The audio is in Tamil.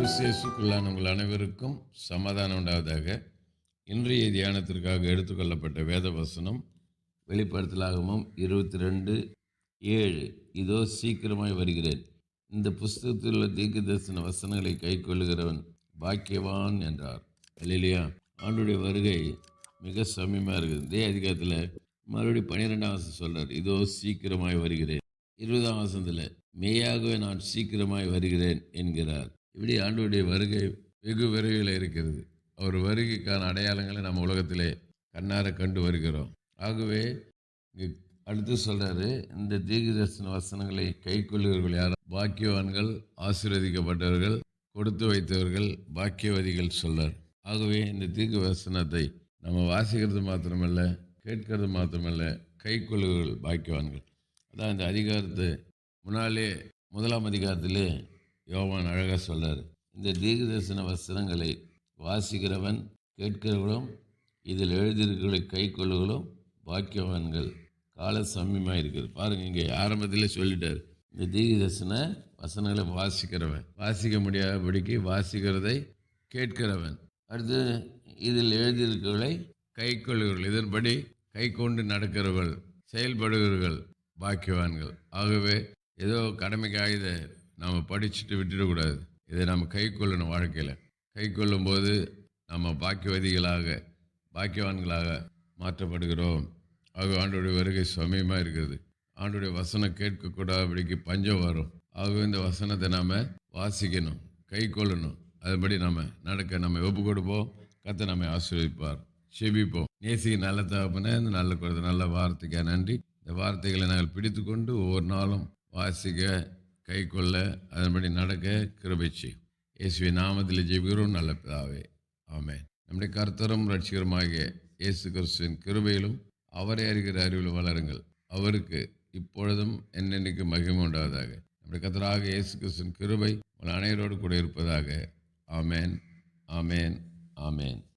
கிறிஸ்தியேசுக்குள்ளான உங்கள் அனைவருக்கும் சமாதானம் உண்டாவதாக. இன்றைய தியானத்திற்காக எடுத்துக்கொள்ளப்பட்ட வேத வசனம் வெளிப்படுத்தலாகமும் இருபத்தி ரெண்டு ஏழு. இதோ சீக்கிரமாய் வருகிறேன். இந்த புஸ்தகத்தில் உள்ள தீர்க்க தரிசன வசனங்களை கைக்கொள்ளுகிறவன் பாக்கியவான் என்றார். இல்லையா ஆண்டுடைய வருகை மிக சமயமாக இருக்குது. இதே அதிகாரத்தில் மறுபடியும் பன்னிரெண்டாம் வசனம் சொல்கிறார் இதோ சீக்கிரமாய் வருகிறேன். இருபதாம் வசனத்தில் மெய்யாகவே நான் சீக்கிரமாய் வருகிறேன் என்கிறார். இப்படி ஆண்டுடைய வருகை வெகு விரைவில் இருக்கிறது. அவர் வருகைக்கான அடையாளங்களை நம்ம உலகத்திலே கண்ணார கண்டு வருகிறோம். ஆகவே இங்கே அடுத்து சொல்கிறாரு இந்த தீர்க்க தரிசன வசனங்களை கை கொள்ளுகிறவர்கள் யார்? பாக்கியவான்கள் ஆசீர்வதிக்கப்பட்டவர்கள் கொடுத்து வைத்தவர்கள் பாக்கியவதிகள் சொல்றார். ஆகவே இந்த தீர்க்க வசனத்தை நம்ம வாசிக்கிறது மாத்திரமல்ல கேட்கிறது மாத்திரமல்ல கை கொள்ளுகிறவர்கள் பாக்கியவான்கள். அதான் இந்த அதிகாரத்தை முன்னாலே முதலாம் அதிகாரத்திலே யோவான் அழகாக சொல்கிறார் இந்த தீர்க்க தரிசன வசனங்களை வாசிக்கிறவன் கேட்கிறவர்களும் இதில் எழுதியிருக்கிறவர்களை கை கொள்ளுகளும் பாக்கியவான்கள். கால சமயமாக இருக்குது. பாருங்கள் இங்கே ஆரம்பத்தில் சொல்லிட்டார். இந்த தீர்க்க தரிசன வசனங்களை வாசிக்கிறவன். வாசிக்க முடியாதபடிக்கு வாசிக்கிறதை கேட்கிறவன். அடுத்து இதில் எழுதியிருக்கிறவர்களை கை கொள்கிறவர்கள் இதன்படி கை கொண்டு நடக்கிறவர்கள் செயல்படுகிறவர்கள் பாக்கியவான்கள். ஆகவே ஏதோ கடமைக்காக இதை நாம் படிச்சுட்டு விட்டுடக்கூடாது. இதை நம்ம கை கொள்ளணும் வாழ்க்கையில். கை கொள்ளும்போது நம்ம பாக்கியவதிகளாக பாக்கியவான்களாக மாற்றப்படுகிறோம். ஆகவே ஆண்டோடைய வருகை சமயமாக இருக்கிறது. ஆண்டுடைய வசனம் கேட்கக்கூடாது அப்படிக்கு பஞ்சம் வரும். ஆகவே இந்த வசனத்தை நாம் வாசிக்கணும் கை கொள்ளணும் அதுபடி நம்ம நடக்க நம்ம ஒப்பு கொடுப்போம். கத்தை நம்மை ஆசீர்வதிப்பார். செபிப்போம். நேசிக்க நல்ல தகப்பனே இந்த நல்ல குறைந்த நல்ல வார்த்தைக்காக நன்றி. இந்த வார்த்தைகளை நாங்கள் பிடித்து கொண்டு ஒவ்வொரு நாளும் வாசிக்க கை கொள்ள அதன்படி நடக்க கிருபைச்சி இயேசுவின் நாமத்தில் ஜெபிக்கிறோம் நல்ல பிதாவே. ஆமே நம்முடைய கர்த்தரும் ரட்சிகருமாகிய இயேசு கிறிஸ்துவின் கிருபையிலும் அவரை அறிகிற அறிவில் வளருங்கள். அவருக்கு இப்பொழுதும் என்னென்னைக்கு மகிமை உண்டாவதாக. நம்முடைய கர்த்தராக இயேசு கிறிஸ்துவின் கிருபை உங்கள் அனைவரோடு கூட இருப்பதாக. ஆமேன். ஆமேன். ஆமேன்.